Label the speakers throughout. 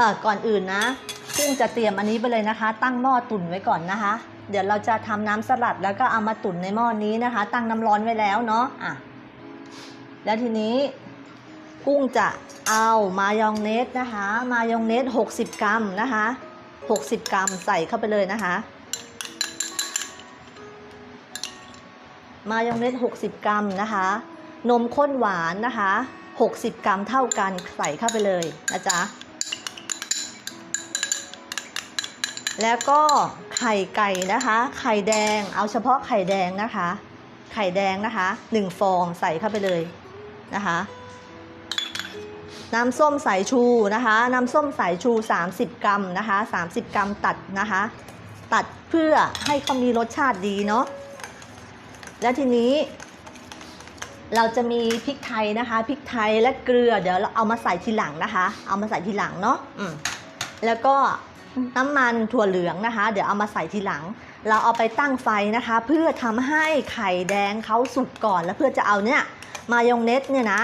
Speaker 1: ออก่อนอื่นนะกุ้งจะเตรียมอันนี้ไปเลยนะคะ ตั้งหม้อตุ๋นไว้ก่อนนะคะ เดี๋ยวเราจะทำน้ำสลัดแล้วก็เอามาตุ๋นในหม้อนี้นะคะ ตั้งน้ำร้อนไว้แล้วเนาะอะแล้วทีนี้กุ้งจะเอามายองเนสนะคะ มายองเนส 60 กรัมนะคะ 60 กรัมใส่เข้าไปเลยนะคะ มายองเนส 60 กรัมนะคะ นมข้นหวานนะคะ 60 กรัมเท่ากันใส่เข้าไปเลยนะจ๊ะ แล้วก็ไข่ไก่นะคะ ไข่แดงเอาเฉพาะไข่แดงนะคะ ไข่แดงนะคะ1ฟองใส่เข้าไปเลยนะคะ น้ำส้มสายชูนะคะ น้ำส้มสายชู 30 กรัมนะคะ 30 กรัมตัดนะคะ ตัดเพื่อให้เขามีรสชาติดีเนาะแล้วทีนี้ เราจะมีพริกไทยนะคะพริกไทยและเกลือเดี๋ยวเราเอามาใส่ทีหลังนะคะ เอามาใส่ทีหลังเนาะแล้วก็ น้ำมันถั่วเหลืองนะคะ เดี๋ยวเอามาใส่ทีหลัง เราเอาไปตั้งไฟนะคะ เพื่อทำให้ไข่แดงเขาสุกก่อนแล้วเพื่อจะเอาเนี่ยมายองเนสเนี่ยนะ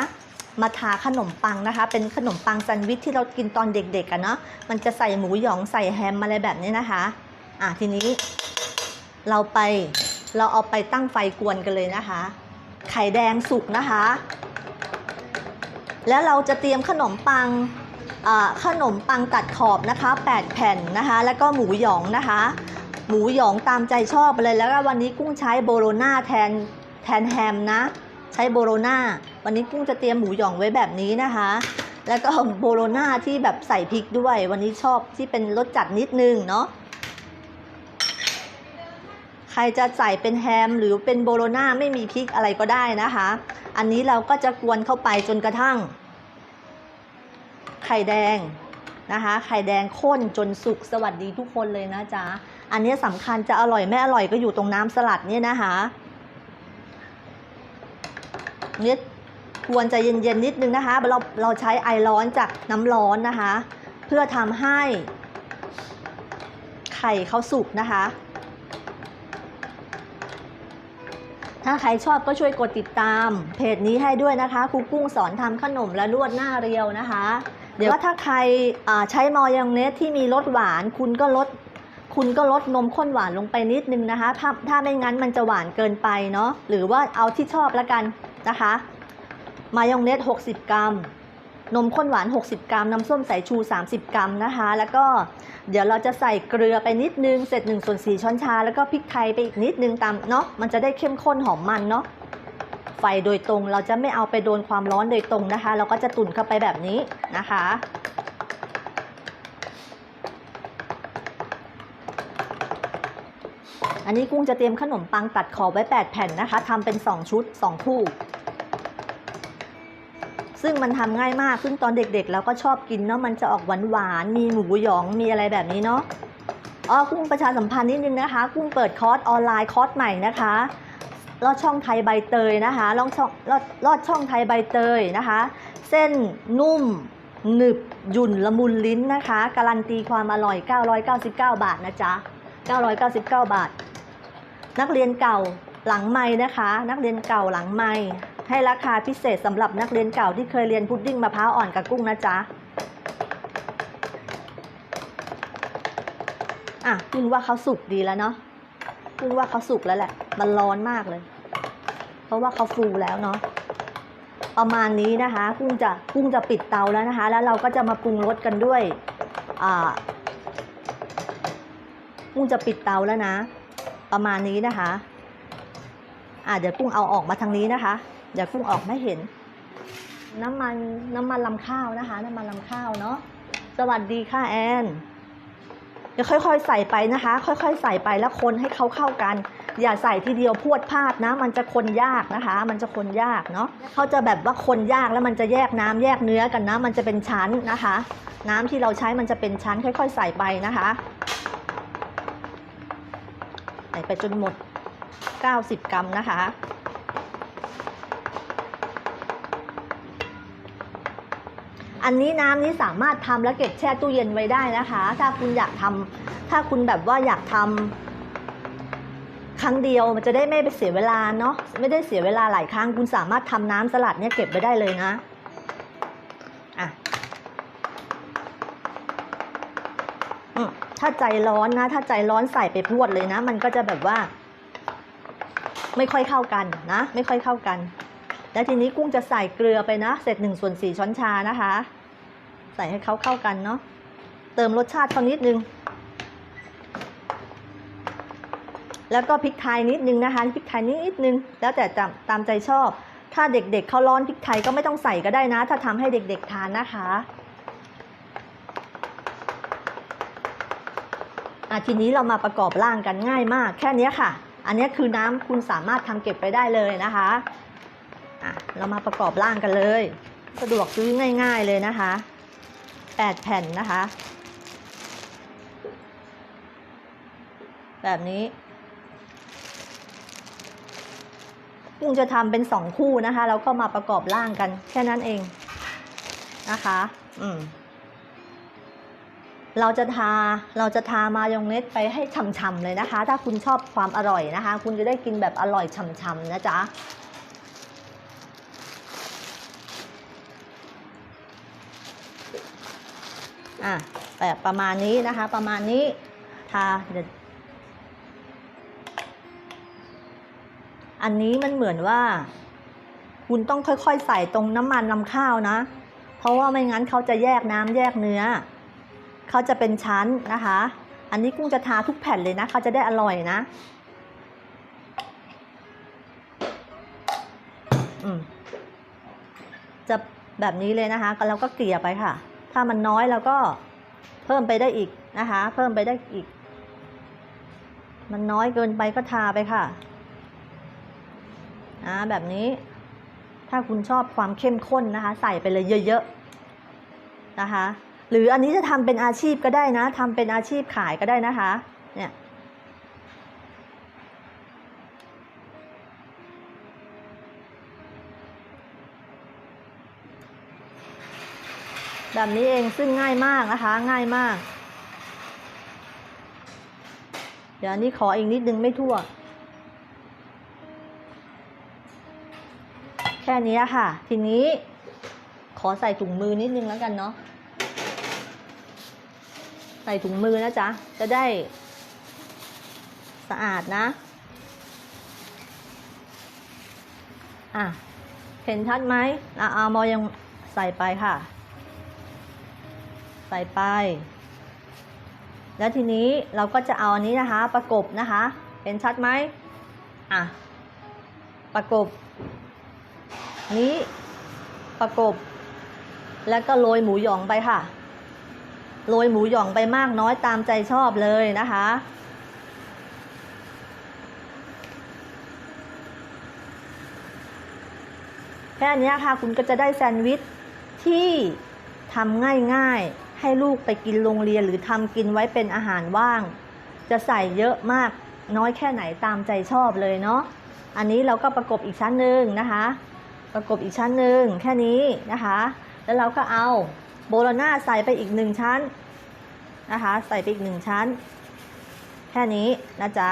Speaker 1: มาทาขนมปังนะคะ เป็นขนมปังแซนด์วิชที่เรากินตอนเด็กๆกันเนาะมันจะใส่หมูหยองใส่แฮมอะไรแบบนี้นะคะ อะทีนี้ เราไปเราเอาไปตั้งไฟกวนกันเลยนะคะ ไข่แดงสุกนะคะ แล้วเราจะเตรียมขนมปัง ขนมปังตัดขอบนะคะ8แผ่นนะคะ แล้วก็หมูหยองนะคะ หมูหยองตามใจชอบไปเลย แล้วก็วันนี้กุ้งใช้โบโลนาแทนแทนแฮมนะ ใช้โบโลนาวันนี้กุ้งจะเตรียมหมูหยองไว้แบบนี้นะคะ แล้วก็โบโลนาที่แบบใส่พริกด้วย วันนี้ชอบที่เป็นรสจัดนิดนึงเนาะใครจะใส่เป็นแฮมหรือเป็นโบโลนาไม่มีพริกอะไรก็ได้นะคะ อันนี้เราก็จะกวนเข้าไปจนกระทั่ง ไข่แดงนะคะ ไข่แดงข้นจนสุกสวัสดีทุกคนเลยนะจ๊ะ อันนี้สำคัญจะอร่อยไม่อร่อยก็อยู่ตรงน้ำสลัดเนี่ยนะคะเนี่ยควรจะเย็นๆนิดนึงนะคะ เราเราใช้ไอร้อนจากน้ำร้อนนะคะ เพื่อทำให้ไข่เขาสุกนะคะ ถ้าใครชอบก็ช่วยกดติดตาม เพจนี้ให้ด้วยนะคะครูกุ้งสอนทำขนมและลวดหน้าเรียวนะคะ เดี๋ยวว่าถ้าใครใช้มอยองเนสที่มีรสหวาน คุณก็ลดคุณก็ลดนมข้นหวานลงไปนิดนึงนะคะ ถ้าถ้าไม่งั้นมันจะหวานเกินไปเนาะหรือว่าเอาที่ชอบแล้วกันนะคะ มายองเนส 60 กรัม นมข้นหวาน 60 กรัม น้ำส้มสายชู 30 กรัมนะคะ แล้วก็เดี๋ยวเราจะใส่เกลือไปนิดนึงเสร็จ1ส่วน4ช้อนชา แล้วก็พริกไทยไปอีกนิดนึงตามเนาะมันจะได้เข้มข้นหอมมันเนาะ ไฟโดยตรง เราจะไม่เอาไปโดนความร้อนโดยตรงนะคะ เราก็จะตุ๋นเข้าไปแบบนี้นะคะ อันนี้กุ้งจะเตรียมขนมปังตัดขอบไว้ 8 แผ่นนะคะทำเป็น 2 ชุด 2 คู่ ซึ่งมันทำง่ายมาก ซึ่งตอนเด็กๆเราก็ชอบกินเนาะมันจะออกหวานๆมีหมูหยองมีอะไรแบบนี้เนาะอ๋อกุ้งประชาสัมพันธ์นิดนึงนะคะ กุ้งเปิดคอร์สออนไลน์คอร์สใหม่นะคะ ลอดช่องไทยใบเตยนะคะลอดช่องลอดลอดช่องไทยใบเตยนะคะ เส้นนุ่มหนึบหยุ่นละมุนลิ้นนะคะ การันตีความอร่อย 999 บาทนะจ๊ะ 999 บาท นักเรียนเก่าหลังไม่นะคะ นักเรียนเก่าหลังไม่ให้ราคาพิเศษสำหรับนักเรียนเก่าที่เคยเรียนพุดดิ้งมะพร้าวอ่อนกับกุ้งนะจ๊ะอะกุ้งว่าเขาสุกดีแล้วเนาะ กุ้งว่าเขาสุกแล้วแหละ มันร้อนมากเลย เพราะว่าเขาฟูแล้วเนาะ ประมาณนี้นะคะกุ้งจะกุ้งจะปิดเตาแล้วนะคะ แล้วเราก็จะมาปรุงรสกันด้วย อ่ากุ้งจะปิดเตาแล้วนะ ประมาณนี้นะคะ อ่าเดี๋ยวกุ้งเอาออกมาทางนี้นะคะ เดี๋ยวกุ้งออกไม่เห็น น้ำมันน้ำมันลำข้าวนะคะ น้ำมันลำข้าวเนาะ สวัสดีค่ะแอน เดี๋ยวค่อยๆ ใส่ไปนะคะ ค่อยๆ ใส่ไปแล้วคนให้เขาเข้ากัน อย่าใส่ทีเดียวพวดพลาดนะ มันจะคนยากนะคะ มันจะคนยากเนาะเขาจะแบบว่าคนยากแล้วมันจะแยกน้ำแยกเนื้อกันนะ มันจะเป็นชั้นนะคะ น้ำที่เราใช้มันจะเป็นชั้น ค่อย ๆ ใส่ไปนะคะใส่ไปจนหมด 90 กรัมนะคะ อันนี้น้ำนี้สามารถทำแล้วเก็บแช่ตู้เย็นไว้ได้นะคะ ถ้าคุณอยากทำถ้าคุณแบบว่าอยากทำครั้งเดียวมันจะได้ไม่ไปเสียเวลาเนาะไม่ได้เสียเวลาหลายครั้ง คุณสามารถทำน้ำสลัดเนี่ยเก็บไว้ได้เลยนะอะถ้าใจร้อนนะ ถ้าใจร้อนใส่ไปพรวดเลยนะ มันก็จะแบบว่า ไม่ค่อยเข้ากันนะ ไม่ค่อยเข้ากัน แล้วทีนี้กุ้งจะใส่เกลือไปนะ เสร็จหนึ่งส่วนสี่ช้อนชานะคะ ใส่ให้เขาเข้ากันเนาะเติมรสชาติเขานิดนึง แล้วก็พริกไทยนิดนึงนะคะพริกไทยนิดนึง แล้วแต่ตามใจชอบ ถ้าเด็กๆเขาร้อนพริกไทยก็ไม่ต้องใส่ก็ได้นะ ถ้าทำให้เด็กๆทานนะคะ ทีนี้เรามาประกอบร่างกันง่ายมาก แค่นี้ค่ะ อันนี้คือน้ำคุณสามารถทำเก็บไปได้เลยนะคะอะเรามาประกอบร่างกันเลย สะดวกซื้อง่าย ๆเลยนะคะ 8 แผ่นนะคะ แบบนี้กุ้งจะทำเป็นสองคู่นะคะ แล้วก็มาประกอบร่างกัน แค่นั้นเองนะคะ อืม เราจะทา เราจะทามายองเนสไปให้ฉ่ำๆเลยนะคะ ถ้าคุณชอบความอร่อยนะคะ คุณจะได้กินแบบอร่อยฉ่ำๆนะจ๊ะ อะแบบประมาณนี้นะคะ ประมาณนี้ทาอันนี้มันเหมือนว่า คุณต้องค่อยๆใส่ตรงน้ำมันลำข้าวนะ เพราะว่าไม่งั้นเขาจะแยกน้ำแยกเนื้อ เขาจะเป็นชั้นนะคะ อันนี้กุ้งจะทาทุกแผ่นเลยนะเขาจะได้อร่อยนะจะแบบนี้เลยนะคะก็เราก็เกลี่ยไปค่ะ ถ้ามันน้อยเราก็เพิ่มไปได้อีกนะคะ เพิ่มไปได้อีก มันน้อยเกินไปก็ทาไปค่ะอ่าแบบนี้ถ้าคุณชอบความเข้มข้นนะคะ ใส่ไปเลยเยอะๆนะคะ หรืออันนี้จะทำเป็นอาชีพก็ได้นะทำเป็นอาชีพขายก็ได้นะคะ เนี่ย แบบนี้เองซึ่งง่ายมากนะคะ ง่ายมาก เดี๋ยวนนี้ขออีกนิดนึงไม่ทั่ว แค่นี้ค่ะ ทีนี้ขอใส่ถุงมือนิดนึงแล้วกันเนาะใส่ถุงมือนะจ๊ะ จะได้สะอาดนะ อะ เห็นชัดไหมอะเอามอยังใส่ไปค่ะ ใส่ไป แล้วทีนี้เราก็จะเอาอันนี้นะคะ ประกบนะคะเห็นชัดไหมอะ ประกบ นี้ ประกบ แล้วก็โรยหมูหยองไปค่ะ โรยหมูหยองไปมากน้อยตามใจชอบเลยนะคะแค่นี้ค่ะคุณก็จะได้แซนด์วิชที่ทำง่ายๆ ให้ลูกไปกินโรงเรียนหรือทำกินไว้เป็นอาหารว่าง จะใส่เยอะมากน้อยแค่ไหนตามใจชอบเลยเนาะอันนี้เราก็ประกบอีกชั้นหนึ่งนะคะ ประกบอีกชั้นหนึ่งแค่นี้นะคะ แล้วเราก็เอาโบโลน่าใส่ไปอีกหนึ่งชั้นนะคะ ใส่ไปอีกหนึ่งชั้น แค่นี้นะจ๊ะ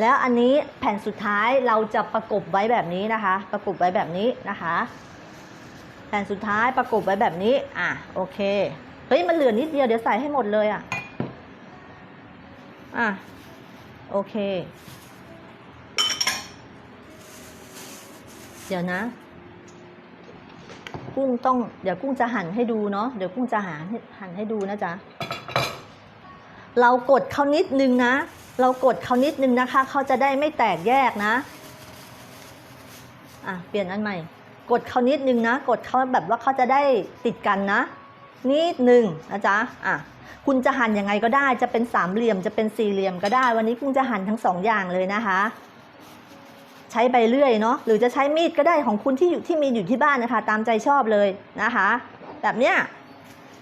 Speaker 1: แล้วอันนี้แผ่นสุดท้ายเราจะประกบไว้แบบนี้นะคะ ประกบไว้แบบนี้นะคะ แผ่นสุดท้ายประกบไว้แบบนี้ อะ โอเค เฮ้ย มันเหลือนิดเดียว เดี๋ยวใส่ให้หมดเลยอะ อะ โอเค เดี๋ยวนะ กุ้งต้อง เดี๋ยวกุ้งจะหั่นให้ดูเนาะ เดี๋ยวกุ้งจะหั่นหั่นให้ดูนะจ๊ะ เรากดเขานิดนึงนะ เรากดเขานิดนึงนะคะ เขาจะได้ไม่แตกแยกนะ อะ เปลี่ยนอันใหม่ กดเขานิดนึงนะ กดเขาแบบว่าเขาจะได้ติดกันนะ นิดนึงนะจ๊ะอะคุณจะหั่นยังไงก็ได้ จะเป็นสามเหลี่ยมจะเป็นสี่เหลี่ยมก็ได้ วันนี้กุ้งจะหั่นทั้งสองอย่างเลยนะคะ ใช้ใบเลื่อยเนาะหรือจะใช้มีดก็ได้ของคุณที่อยู่ที่มีอยู่ที่บ้านนะคะ ตามใจชอบเลยนะคะ แบบเนี้ย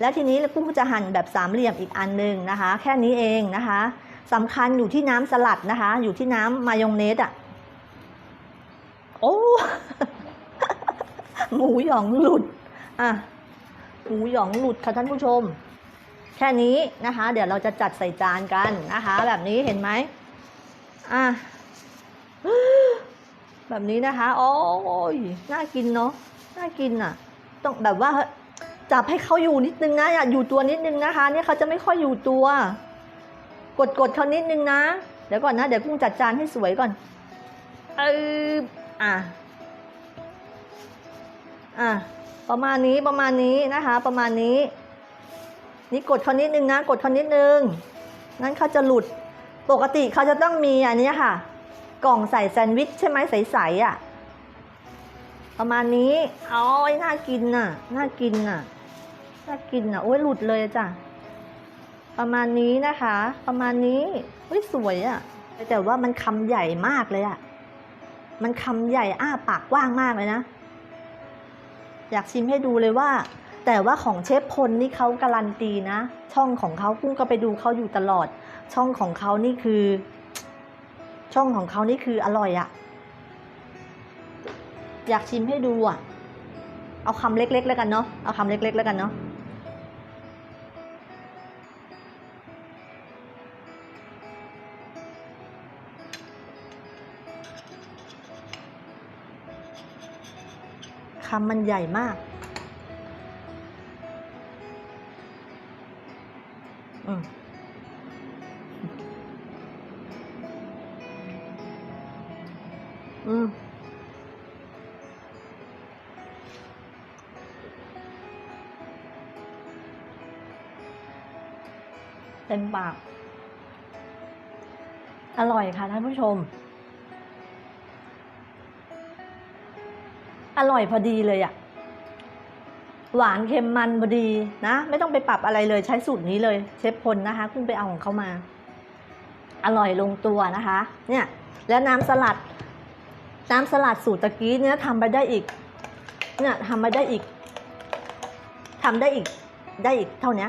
Speaker 1: แล้วทีนี้กุ้งจะหั่นแบบสามเหลี่ยมอีกอันหนึ่งนะคะ แค่นี้เองนะคะสำคัญอยู่ที่น้ำสลัดนะคะ อยู่ที่น้ำมายองเนสอะโอ้ หมูหยองหลุด อะ หมูหยองหลุดค่ะท่านผู้ชม แค่นี้นะคะ เดี๋ยวเราจะจัดใส่จานกันนะคะ แบบนี้เห็นไหมอะ แบบนี้นะคะ โอ้ยน่ากินเนาะ น่ากินอะ ต้องแบบว่าจับให้เขาอยู่นิดนึงนะอย่าอยู่ตัวนิดนึงนะคะ เนี่ยเขาจะไม่ค่อยอยู่ตัว กดกดเขานิดนึงนะ เดี๋ยวก่อนนะ เดี๋ยวกุ้งจัดจานให้สวยก่อน เอออะ อะประมาณนี้ประมาณนี้นะคะ ประมาณนี้ นี่กดเขานิดนึงนะกดเขานิดนึงนั้นเขาจะหลุดปกติเขาจะต้องมีอันนี้ค่ะ กล่องใส่แซนด์วิชใช่ไหมใสๆอะประมาณนี้อ๋อยน่ากินน่ะน่ากินน่ะน่ากินน่ะโอ้ยหลุดเลยจ้ะประมาณนี้นะคะ ประมาณนี้เฮ้ยสวยอะ่ะแต่ว่ามันคำใหญ่มากเลยอะ่ะมันคำใหญ่อ้าปากกว้างมากเลยนะ อยากชิมให้ดูเลยว่า แต่ว่าของเชฟพลนี่เขาการันตีนะ ช่องของเขากุ้งก็ไปดูเขาอยู่ตลอด ช่องของเขานี่คือ ช่องของเขานี่คืออร่อยอะอยากชิมให้ดูอะเอาคำเล็ก ๆ แล้วกันเนาะเอาคำเล็ก ๆ แล้วกันเนาะำมันใหญ่มาก อืมอืมเต็มปาก อร่อยค่ะท่านผู้ชม อร่อยพอดีเลยอะหวานเค็มมันพอดีนะ ไม่ต้องไปปรับอะไรเลยใช้สูตรนี้เลย เชฟพลนะคะเพิ่งไปเอาของเขามา อร่อยลงตัวนะคะ เนี่ย แล้วน้ำสลัด น้ำสลัดสูตรตะกี้เนี่ยทำไปได้อีก เนี่ยทำไปได้อีกทำได้อีกได้อีกเท่านี้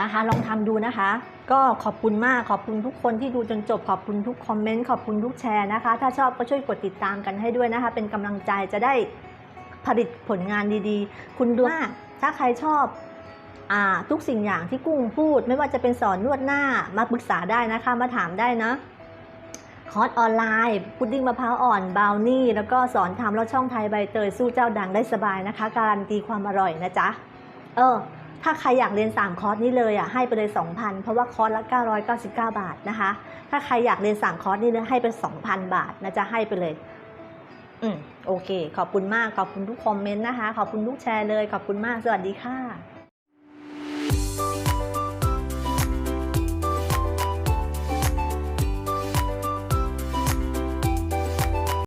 Speaker 1: นะคะ ลองทำดูนะคะ ก็ขอบคุณมากขอบคุณทุกคนที่ดูจนจบขอบคุณทุกคอมเมนต์ขอบคุณทุกแชร์นะคะ ถ้าชอบก็ช่วยกดติดตามกันให้ด้วยนะคะ เป็นกำลังใจจะได้ผลิตผลงานดีๆ คุณดูว่าถ้าใครชอบอทุกสิ่งอย่างที่กุ้งพูด ไม่ว่าจะเป็นสอนนวดหน้ามาปรึกษาได้นะคะ มาถามได้นะคอร์สออนไลน์ พุดดิ้งมะพร้าวอ่อนบราวนี่ แล้วก็สอนทำแล้วช่องไทยใบเตยสู้เจ้าดังได้สบายนะคะ การันตีความอร่อยนะจ๊ะ เออ ถ้าใครอยากเรียน 3 คอร์สนี้เลยอะให้ไปเลย 2,000 เพราะว่าคอร์สละ 999 บาทนะคะ ถ้าใครอยากเรียน 3 คอร์สนี้เลยให้ไป 2,000 บาทนะจะให้ไปเลย อืมโอเค ขอบคุณมาก ขอบคุณทุกคอมเมนต์นะคะ ขอบคุณทุกแชร์เลย ขอบคุณมาก สวัสดีค่ะ